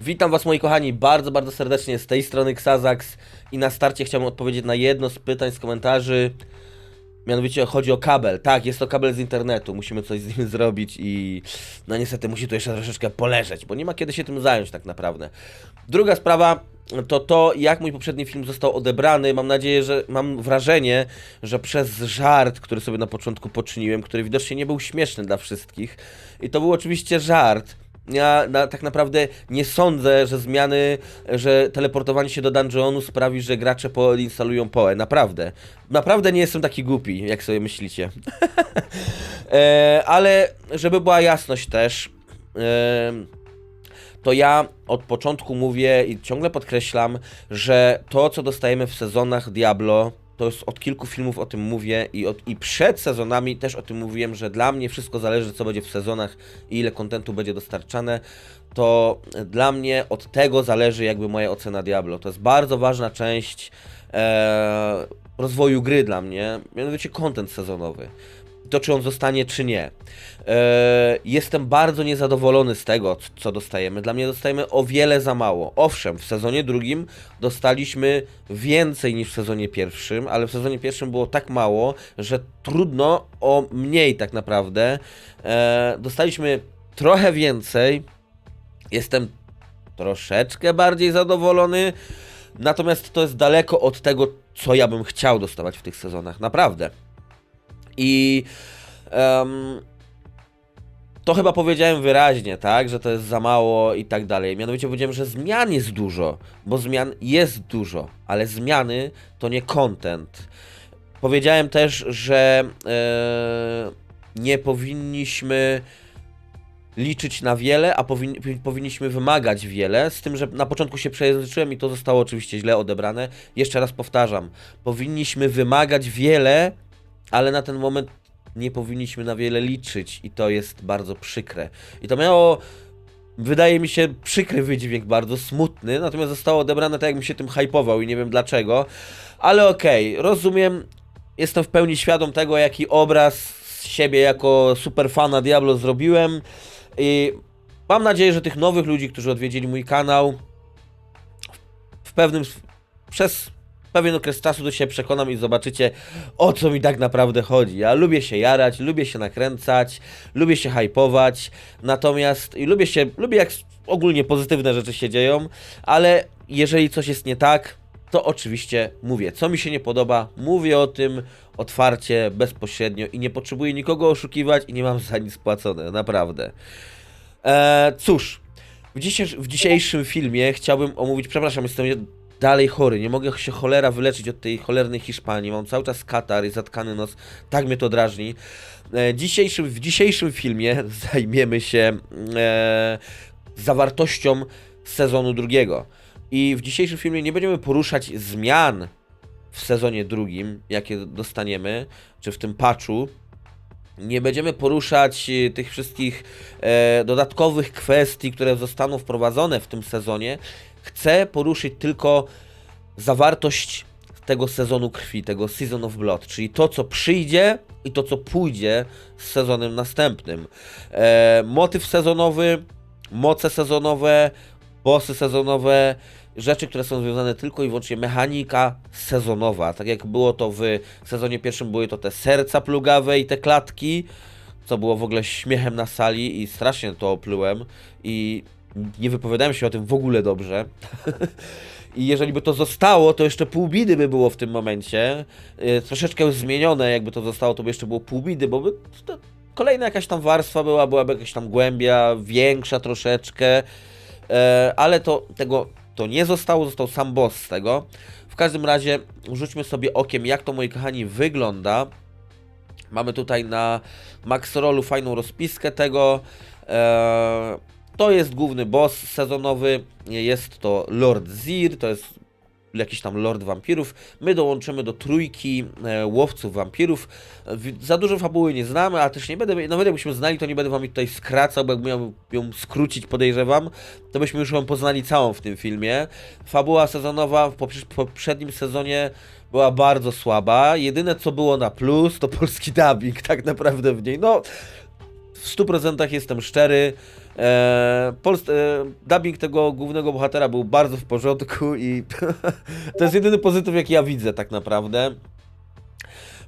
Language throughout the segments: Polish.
Witam Was moi kochani bardzo, bardzo serdecznie z tej strony Xazax i na starcie chciałbym odpowiedzieć na jedno z pytań z komentarzy. Mianowicie chodzi o kabel. Tak, jest to kabel z internetu. Musimy coś z nim zrobić i no niestety musi tu jeszcze troszeczkę poleżeć, bo nie ma kiedy się tym zająć tak naprawdę. Druga sprawa to to, jak mój poprzedni film został odebrany. Mam nadzieję, że mam wrażenie, że przez żart, który sobie na początku poczyniłem, który widocznie nie był śmieszny dla wszystkich. I to był oczywiście żart. Ja na, tak naprawdę nie sądzę, że zmiany, że teleportowanie się do dungeonu sprawi, że gracze poinstalują PoE. Naprawdę. Naprawdę nie jestem taki głupi, jak sobie myślicie. e, ale żeby była jasność też, e, to ja od początku mówię i ciągle podkreślam, że to, co dostajemy w sezonach Diablo, to jest od kilku filmów o tym mówię i, od, i przed sezonami też o tym mówiłem, że dla mnie wszystko zależy, co będzie w sezonach i ile kontentu będzie dostarczane. To dla mnie od tego zależy jakby moja ocena Diablo. To jest bardzo ważna część e, rozwoju gry dla mnie, mianowicie kontent sezonowy to, czy on zostanie, czy nie. E, jestem bardzo niezadowolony z tego, co dostajemy. Dla mnie dostajemy o wiele za mało. Owszem, w sezonie drugim dostaliśmy więcej niż w sezonie pierwszym, ale w sezonie pierwszym było tak mało, że trudno o mniej tak naprawdę. E, dostaliśmy trochę więcej. Jestem troszeczkę bardziej zadowolony. Natomiast to jest daleko od tego, co ja bym chciał dostawać w tych sezonach. Naprawdę. I em, to chyba powiedziałem wyraźnie, tak, że to jest za mało i tak dalej. Mianowicie powiedziałem, że zmian jest dużo, bo zmian jest dużo, ale zmiany to nie content. Powiedziałem też, że e, nie powinniśmy liczyć na wiele, a powin, powinniśmy wymagać wiele, z tym, że na początku się przejęzyczyłem i to zostało oczywiście źle odebrane. Jeszcze raz powtarzam, powinniśmy wymagać wiele, ale na ten moment nie powinniśmy na wiele liczyć i to jest bardzo przykre. I to miało, wydaje mi się, przykry wydźwięk, bardzo smutny, natomiast zostało odebrane tak, jakbym się tym hypował i nie wiem dlaczego. Ale okej, rozumiem, jestem w pełni świadom tego, jaki obraz z siebie jako superfana Diablo zrobiłem i mam nadzieję, że tych nowych ludzi, którzy odwiedzili mój kanał, w pewnym, przez pewien okres czasu to się przekonam i zobaczycie, o co mi tak naprawdę chodzi. Ja lubię się jarać, lubię się nakręcać, lubię się hypować, natomiast i lubię się, lubię jak ogólnie pozytywne rzeczy się dzieją, ale jeżeli coś jest nie tak, to oczywiście mówię, co mi się nie podoba, mówię o tym otwarcie, bezpośrednio i nie potrzebuję nikogo oszukiwać i nie mam za nic płacone, naprawdę. Eee, cóż, w, dzisiejsz, w dzisiejszym filmie chciałbym omówić, przepraszam, jestem dalej chory, nie mogę się cholera wyleczyć od tej cholernej Hiszpanii, mam cały czas katar i zatkany nos, tak mnie to drażni. E, dzisiejszym, w dzisiejszym filmie zajmiemy się e, zawartością sezonu drugiego. I w dzisiejszym filmie nie będziemy poruszać zmian w sezonie drugim, jakie dostaniemy, czy w tym patchu. Nie będziemy poruszać e, tych wszystkich e, dodatkowych kwestii, które zostaną wprowadzone w tym sezonie. Chcę poruszyć tylko zawartość tego sezonu krwi, tego Season of Blood, czyli to, co przyjdzie i to, co pójdzie z sezonem następnym. E, motyw sezonowy, moce sezonowe, bossy sezonowe, rzeczy, które są związane tylko i wyłącznie mechanika sezonowa. Tak jak było to w sezonie pierwszym, były to te serca plugawe i te klatki, co było w ogóle śmiechem na sali i strasznie to oplułem i nie wypowiadałem się o tym w ogóle dobrze. I jeżeli by to zostało, to jeszcze pół bidy by było w tym momencie. Yy, troszeczkę zmienione, jakby to zostało, to by jeszcze było pół bidy, bo by kolejna jakaś tam warstwa była, byłaby jakaś tam głębia, większa troszeczkę. Yy, ale to tego to nie zostało, został sam boss z tego. W każdym razie rzućmy sobie okiem, jak to moi kochani wygląda. Mamy tutaj na Maxrolu fajną rozpiskę tego. Eee, to jest główny boss sezonowy. Jest to Lord Zir, to jest jakiś tam Lord Wampirów. My dołączymy do trójki e, łowców wampirów. Wi- Za dużo fabuły nie znamy, a też nie będę, nawet jakbyśmy znali, to nie będę wam tutaj skracał, bo jakbym miał ją skrócić, podejrzewam, to byśmy już ją poznali całą w tym filmie. Fabuła sezonowa w poprze- poprzednim sezonie była bardzo słaba. Jedyne co było na plus to polski dubbing tak naprawdę w niej. No, w 100% jestem szczery. E, Polst, e, dubbing tego głównego bohatera był bardzo w porządku i to jest jedyny pozytyw, jaki ja widzę tak naprawdę.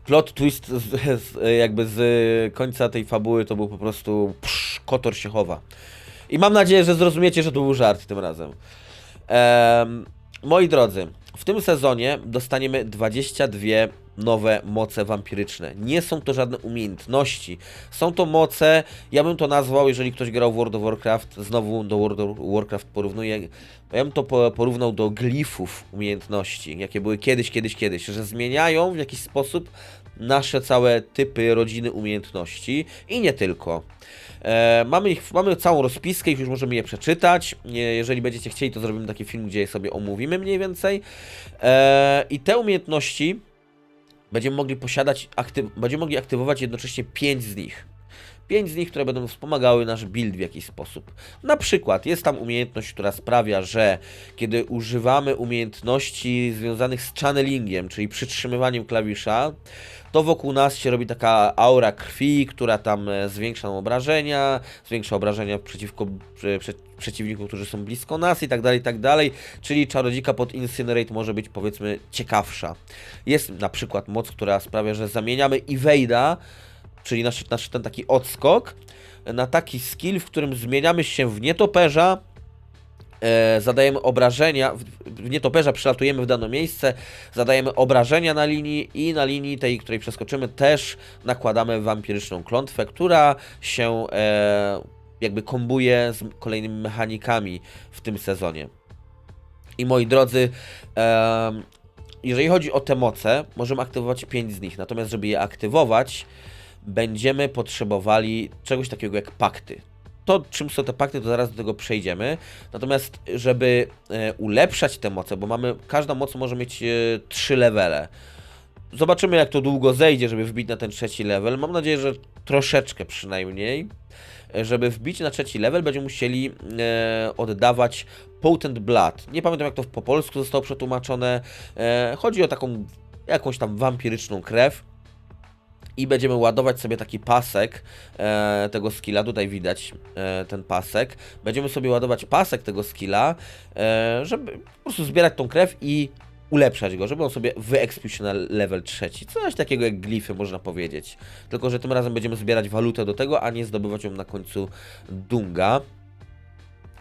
Plot twist z, z, jakby z końca tej fabuły to był po prostu psz, kotor się chowa. I mam nadzieję, że zrozumiecie, że to był żart tym razem. Em, moi drodzy, w tym sezonie dostaniemy 22 nowe moce wampiryczne. Nie są to żadne umiejętności. Są to moce, ja bym to nazwał, jeżeli ktoś grał w World of Warcraft, znowu do World of Warcraft porównuję, ja bym to po- porównał do glifów umiejętności, jakie były kiedyś, kiedyś, kiedyś, że zmieniają w jakiś sposób nasze całe typy, rodziny umiejętności i nie tylko. E, mamy, ich, mamy całą rozpiskę, ich już możemy je przeczytać. Nie, jeżeli będziecie chcieli, to zrobimy taki film, gdzie je sobie omówimy mniej więcej. E, I te umiejętności będziemy mogli posiadać, aktyw- będziemy mogli aktywować jednocześnie 5 z nich. 5 z nich, które będą wspomagały nasz build w jakiś sposób. Na przykład jest tam umiejętność, która sprawia, że kiedy używamy umiejętności związanych z channelingiem, czyli przytrzymywaniem klawisza, to wokół nas się robi taka aura krwi, która tam e, zwiększa nam obrażenia, zwiększa obrażenia przeciwko prze, prze, przeciwników, którzy są blisko nas i tak dalej, i tak dalej. Czyli czarodziejka pod Incinerate może być powiedzmy ciekawsza. Jest na przykład moc, która sprawia, że zamieniamy Evade'a, czyli nasz, nasz ten taki odskok, na taki skill, w którym zmieniamy się w nietoperza, e, zadajemy obrażenia, w, w nietoperza przylatujemy w dane miejsce, zadajemy obrażenia na linii i na linii tej, której przeskoczymy też nakładamy wampiryczną klątwę, która się e, jakby kombuje z kolejnymi mechanikami w tym sezonie. I moi drodzy, em, jeżeli chodzi o te moce, możemy aktywować 5 z nich, natomiast żeby je aktywować, będziemy potrzebowali czegoś takiego jak pakty. To, czym są te pakty, to zaraz do tego przejdziemy. Natomiast, żeby e, ulepszać te moce, bo mamy, każda moc może mieć e, 3 levele. Zobaczymy, jak to długo zejdzie, żeby wbić na ten trzeci level. Mam nadzieję, że troszeczkę przynajmniej. E, Żeby wbić na trzeci level, będziemy musieli e, oddawać Potent Blood. Nie pamiętam, jak to po polsku zostało przetłumaczone. E, chodzi o taką jakąś tam wampiryczną krew i będziemy ładować sobie taki pasek e, tego skilla, tutaj widać e, ten pasek, będziemy sobie ładować pasek tego skilla, e, żeby po prostu zbierać tą krew i ulepszać go, żeby on sobie wyekspił się na level trzeci. Coś takiego jak glify można powiedzieć. Tylko, że tym razem będziemy zbierać walutę do tego, a nie zdobywać ją na końcu dunga.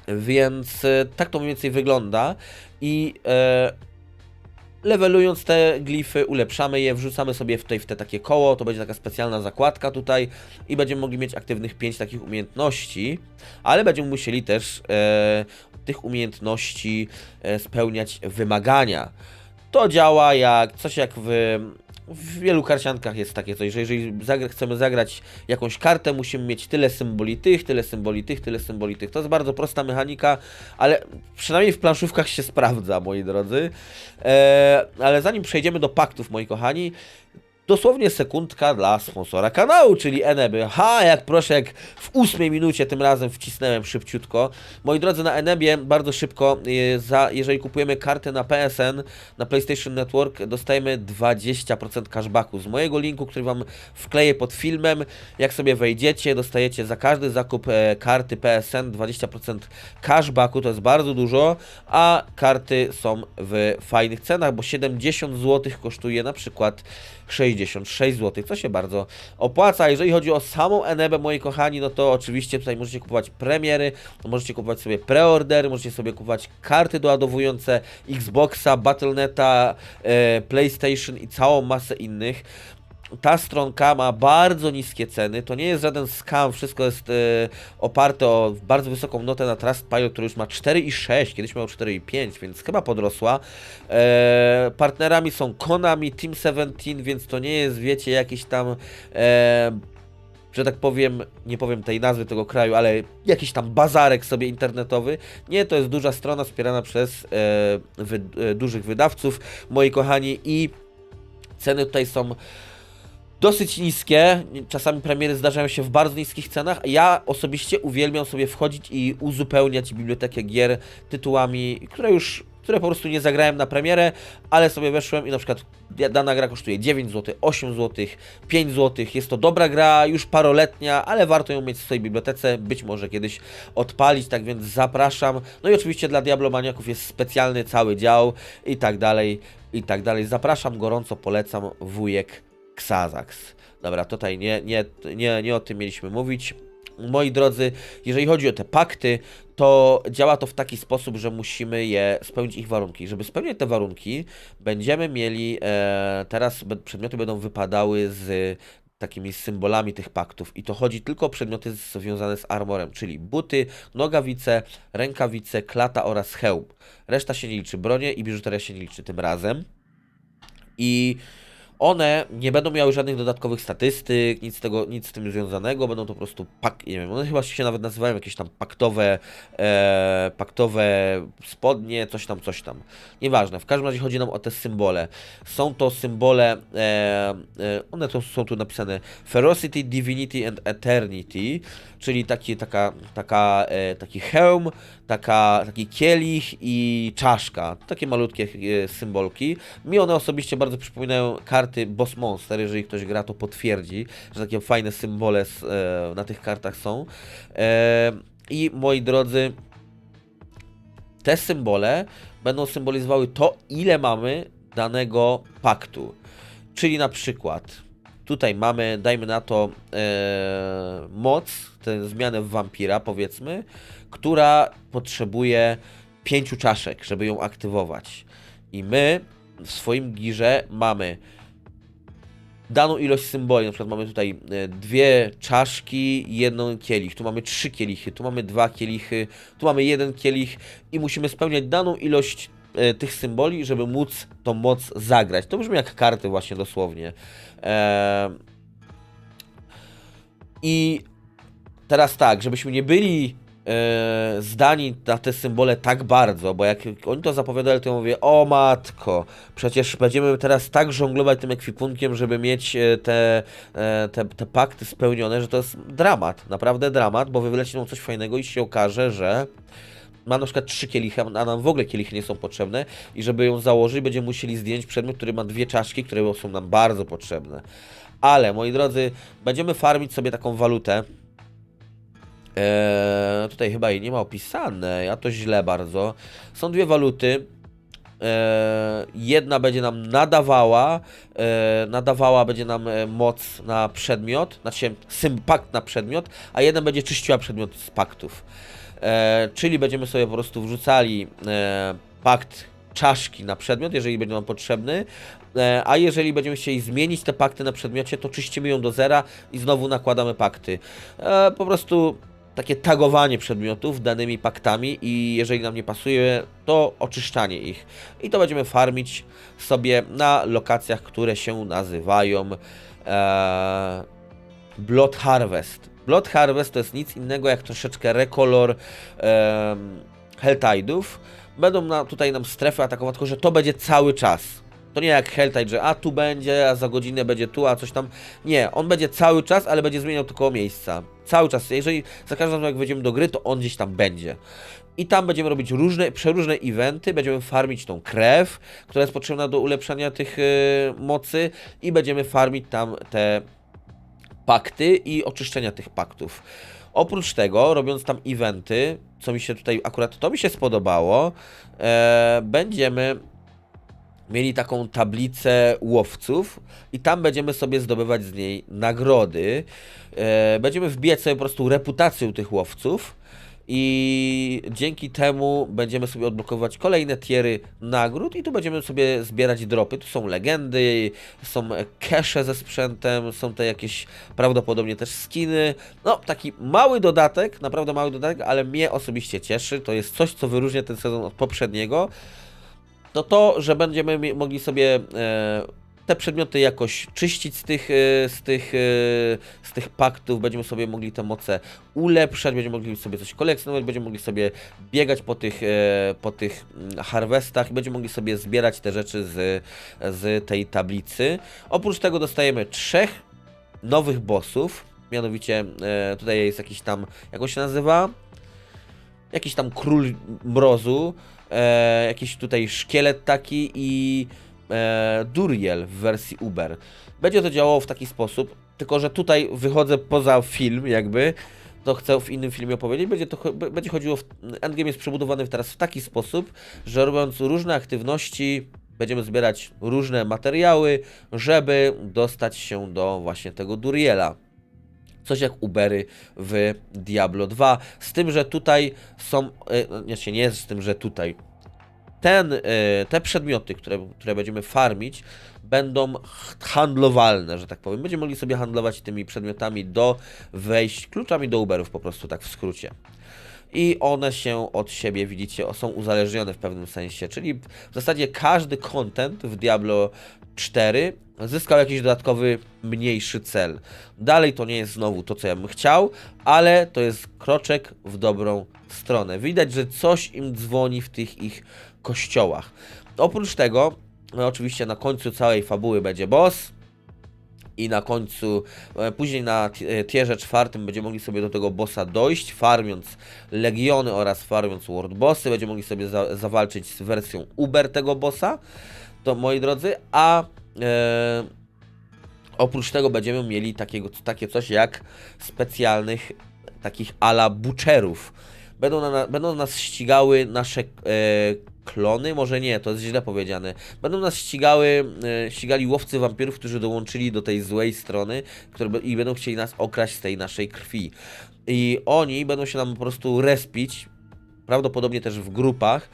Więc e, tak to mniej więcej wygląda i e, levelując te glify, ulepszamy je, wrzucamy sobie tutaj w te takie koło, to będzie taka specjalna zakładka tutaj i będziemy mogli mieć aktywnych 5 takich umiejętności, ale będziemy musieli też e, tych umiejętności e, spełniać wymagania. To działa jak coś jak w, w wielu karciankach jest takie coś, że jeżeli zagra, chcemy zagrać jakąś kartę, musimy mieć tyle symboli tych, tyle symboli tych, tyle symboli tych. To jest bardzo prosta mechanika, ale przynajmniej w planszówkach się sprawdza, moi drodzy. E, ale zanim przejdziemy do paktów, moi kochani, dosłownie sekundka dla sponsora kanału, czyli Eneby. Ha, jak proszę, jak w ósmej minucie tym razem wcisnąłem szybciutko. Moi drodzy, na Enebie bardzo szybko, e, jeżeli kupujemy kartę na PSN, na PlayStation Network, dostajemy 20% cashbacku. Z mojego linku, który Wam wkleję pod filmem, jak sobie wejdziecie, dostajecie za każdy zakup e, karty PSN 20% cashbacku, to jest bardzo dużo, a karty są w fajnych cenach, bo 70 zł kosztuje na przykład 66 zł, co się bardzo opłaca. Jeżeli chodzi o samą Enebę, moi kochani, no to oczywiście tutaj możecie kupować premiery, możecie kupować sobie preordery, możecie sobie kupować karty doładowujące Xboxa, Battle.neta, e, PlayStation i całą masę innych. Ta stronka ma bardzo niskie ceny, to nie jest żaden scam, wszystko jest e, oparte o bardzo wysoką notę na Trustpilot, który już ma 4,6, kiedyś miał 4,5, więc chyba podrosła. E, partnerami są Konami, Team 17, więc to nie jest, wiecie, jakiś tam, e, że tak powiem, nie powiem tej nazwy tego kraju, ale jakiś tam bazarek sobie internetowy. Nie, to jest duża strona wspierana przez e, wy, e, dużych wydawców, moi kochani, i ceny tutaj są dosyć niskie. Czasami premiery zdarzają się w bardzo niskich cenach. Ja osobiście uwielbiam sobie wchodzić i uzupełniać bibliotekę gier tytułami, które już które po prostu nie zagrałem na premierę, ale sobie weszłem i na przykład dana gra kosztuje 9 zł, 8 zł, 5 zł. Jest to dobra gra, już paroletnia, ale warto ją mieć w swojej bibliotece, być może kiedyś odpalić, tak więc zapraszam. No i oczywiście dla Diablomaniaków jest specjalny cały dział i tak dalej, i tak dalej. Zapraszam, gorąco polecam wujek Xazax. Dobra, tutaj nie, nie, nie, nie o tym mieliśmy mówić. Moi drodzy, jeżeli chodzi o te pakty, to działa to w taki sposób, że musimy je spełnić ich warunki. Żeby spełnić te warunki, będziemy mieli e, teraz przedmioty będą wypadały z takimi symbolami tych paktów i to chodzi tylko o przedmioty związane z armorem, czyli buty, nogawice, rękawice, klata oraz hełm. Reszta się nie liczy, bronie i biżuteria się nie liczy tym razem. I one nie będą miały żadnych dodatkowych statystyk, nic, tego, nic z tym związanego, będą to po prostu pak, nie wiem, one chyba się nawet nazywają jakieś tam paktowe, e, paktowe spodnie, coś tam, coś tam. Nieważne, w każdym razie chodzi nam o te symbole. Są to symbole, e, e, one to są tu napisane Ferocity, Divinity and Eternity, czyli taki, taka, taka, e, taki hełm, taka, taki kielich i czaszka. Takie malutkie e, symbolki. Mi one osobiście bardzo przypominają karty Boss Monster. Jeżeli ktoś gra, to potwierdzi, że takie fajne symbole s- e, na tych kartach są. E, I moi drodzy, te symbole będą symbolizowały to, ile mamy danego paktu. Czyli na przykład tutaj mamy, dajmy na to, e, moc, tę zmianę w wampira, powiedzmy, która potrzebuje pięciu czaszek, żeby ją aktywować. I my w swoim girze mamy daną ilość symboli. Na przykład mamy tutaj e, dwie czaszki, jedną kielich. Tu mamy trzy kielichy, tu mamy dwa kielichy, tu mamy jeden kielich i musimy spełniać daną ilość e, tych symboli, żeby móc tą moc zagrać. To brzmi jak karty właśnie dosłownie. Eee, I teraz tak, żebyśmy nie byli e, zdani na te symbole tak bardzo, bo jak oni to zapowiadali, to ja mówię, o matko, przecież będziemy teraz tak żonglować tym ekwipunkiem, żeby mieć e, te, e, te, te pakty spełnione, że to jest dramat, naprawdę dramat, bo wyleci nam coś fajnego i się okaże, że ma na przykład trzy kielichy, a nam w ogóle kielichy nie są potrzebne i żeby ją założyć, będziemy musieli zdjąć przedmiot, który ma dwie czaszki, które są nam bardzo potrzebne. Ale, moi drodzy, będziemy farmić sobie taką walutę, Eee, tutaj chyba jej nie ma opisane, ja to źle bardzo. Są dwie waluty. Eee, jedna będzie nam nadawała, eee, nadawała będzie nam e, moc na przedmiot, znaczy sym, pakt na przedmiot, a jedna będzie czyściła przedmiot z paktów. Eee, czyli będziemy sobie po prostu wrzucali e, pakt czaszki na przedmiot, jeżeli będzie nam potrzebny, e, a jeżeli będziemy chcieli zmienić te pakty na przedmiocie, to czyścimy ją do zera i znowu nakładamy pakty. E, po prostu takie tagowanie przedmiotów danymi paktami i jeżeli nam nie pasuje, to oczyszczanie ich. I to będziemy farmić sobie na lokacjach, które się nazywają e, Blood Harvest. Blood Harvest to jest nic innego jak troszeczkę rekolor e, Helltide'ów. Będą na, tutaj nam strefy atakować, tylko że to będzie cały czas. To nie jak Helltide, że a tu będzie, a za godzinę będzie tu, a coś tam. Nie, on będzie cały czas, ale będzie zmieniał tylko miejsca. Cały czas. Jeżeli za każdym razem jak wejdziemy do gry, to on gdzieś tam będzie. I tam będziemy robić różne, przeróżne eventy, będziemy farmić tą krew, która jest potrzebna do ulepszania tych e, mocy i będziemy farmić tam te pakty i oczyszczenia tych paktów. Oprócz tego, robiąc tam eventy, co mi się tutaj akurat to mi się spodobało, e, będziemy mieli taką tablicę łowców i tam będziemy sobie zdobywać z niej nagrody. E, będziemy wbijać sobie po prostu reputację tych łowców i dzięki temu będziemy sobie odblokowywać kolejne tiery nagród i tu będziemy sobie zbierać dropy. Tu są legendy, są cache ze sprzętem, są te jakieś prawdopodobnie też skiny. No, taki mały dodatek, naprawdę mały dodatek, ale mnie osobiście cieszy. To jest coś, co wyróżnia ten sezon od poprzedniego no to, że będziemy mogli sobie e, te przedmioty jakoś czyścić z tych, e, z, tych, e, z tych paktów, będziemy sobie mogli te moce ulepszać, będziemy mogli sobie coś kolekcjonować, będziemy mogli sobie biegać po tych, po tych mm, harvestach i będziemy mogli sobie zbierać te rzeczy z, z tej tablicy. Oprócz tego dostajemy trzech nowych bossów, mianowicie tutaj jest jakiś tam, jak on się nazywa? jakiś tam król mrozu, e, jakiś tutaj szkielet taki i e, Duriel w wersji Uber. Będzie to działało w taki sposób, tylko że tutaj wychodzę poza film jakby, to chcę w innym filmie opowiedzieć, będzie to będzie chodziło, w, Endgame jest przebudowany teraz w taki sposób, że robiąc różne aktywności, będziemy zbierać różne materiały, żeby dostać się do właśnie tego Duriela. Coś jak Ubery w Diablo 2. Z tym, że tutaj są. no, Nie, z tym, że tutaj. Ten, e, te przedmioty, które, które będziemy farmić, będą handlowalne, że tak powiem. Będziemy mogli sobie handlować tymi przedmiotami do wejść, kluczami do Uberów po prostu, tak w skrócie. I one się od siebie, widzicie, są uzależnione w pewnym sensie, czyli w zasadzie każdy content w Diablo 4 zyskał jakiś dodatkowy, mniejszy cel. Dalej to nie jest znowu to, co ja bym chciał, ale to jest kroczek w dobrą stronę. Widać, że coś im dzwoni w tych ich kościołach. Oprócz tego, no oczywiście na końcu całej fabuły będzie boss, i na końcu, e, później na e, tierze czwartym będziemy mogli sobie do tego bossa dojść, farmiąc legiony oraz farmiąc world bossy, będziemy mogli sobie za, zawalczyć z wersją Uber tego bossa, to moi drodzy, a e, oprócz tego będziemy mieli takiego, takie coś jak specjalnych takich ala butcherów. Będą, na, będą nas ścigały nasze e, klony, może nie, to jest źle powiedziane. Będą nas ścigały, e, ścigali łowcy wampirów, którzy dołączyli do tej złej strony które, i będą chcieli nas okraść z tej naszej krwi. I oni będą się nam po prostu respić, prawdopodobnie też w grupach.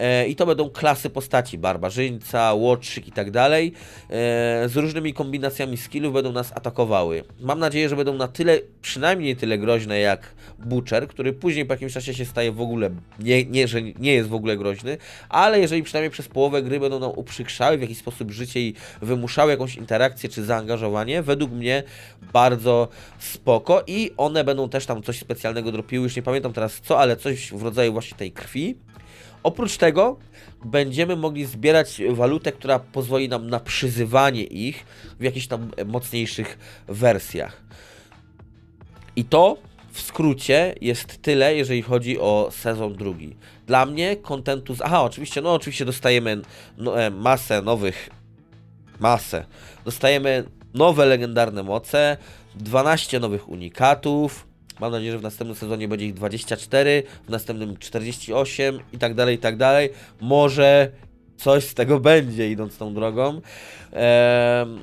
E, I to będą klasy postaci, barbarzyńca, łotrzyk i tak dalej. E, z różnymi kombinacjami skillów będą nas atakowały. Mam nadzieję, że będą na tyle, przynajmniej tyle groźne jak Butcher, który później po jakimś czasie się staje w ogóle, nie, nie że nie jest w ogóle groźny, ale jeżeli przynajmniej przez połowę gry będą nam uprzykrzały w jakiś sposób życie i wymuszały jakąś interakcję czy zaangażowanie, według mnie bardzo spoko i one będą też tam coś specjalnego dropiły, już nie pamiętam teraz co, ale coś w rodzaju właśnie tej krwi. Oprócz tego będziemy mogli zbierać walutę, która pozwoli nam na przyzywanie ich w jakichś tam mocniejszych wersjach. I to w skrócie jest tyle, jeżeli chodzi o sezon drugi. Dla mnie kontentu z... Aha, oczywiście, no oczywiście dostajemy no, e, masę nowych... Masę. Dostajemy nowe legendarne moce, 12 nowych unikatów, Mam nadzieję, że w następnym sezonie będzie ich 24, w następnym 48 i tak dalej, i tak dalej. Może coś z tego będzie, idąc tą drogą. Em,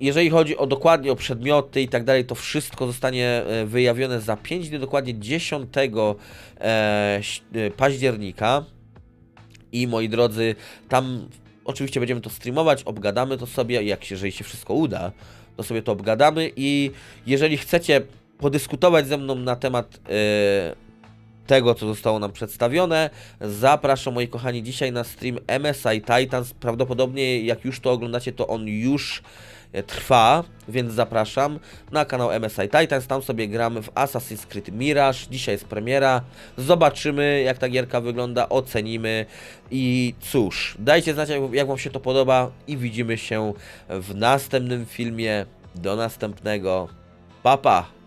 jeżeli chodzi o dokładnie o przedmioty i tak dalej, to wszystko zostanie e, wyjawione za 5 dni, dokładnie 10 e, e, października. I moi drodzy, tam oczywiście będziemy to streamować, obgadamy to sobie, jak się, jeżeli się wszystko uda, to sobie to obgadamy i jeżeli chcecie podyskutować ze mną na temat e, tego, co zostało nam przedstawione, zapraszam moi kochani dzisiaj na stream MSI Titans. Prawdopodobnie jak już to oglądacie, to on już e, trwa, więc zapraszam na kanał MSI Titans. Tam sobie gramy w Assassin's Creed Mirage. Dzisiaj jest premiera. Zobaczymy, jak ta gierka wygląda, ocenimy i cóż, dajcie znać, jak, Wam się to podoba i widzimy się w następnym filmie. Do następnego. Pa, pa!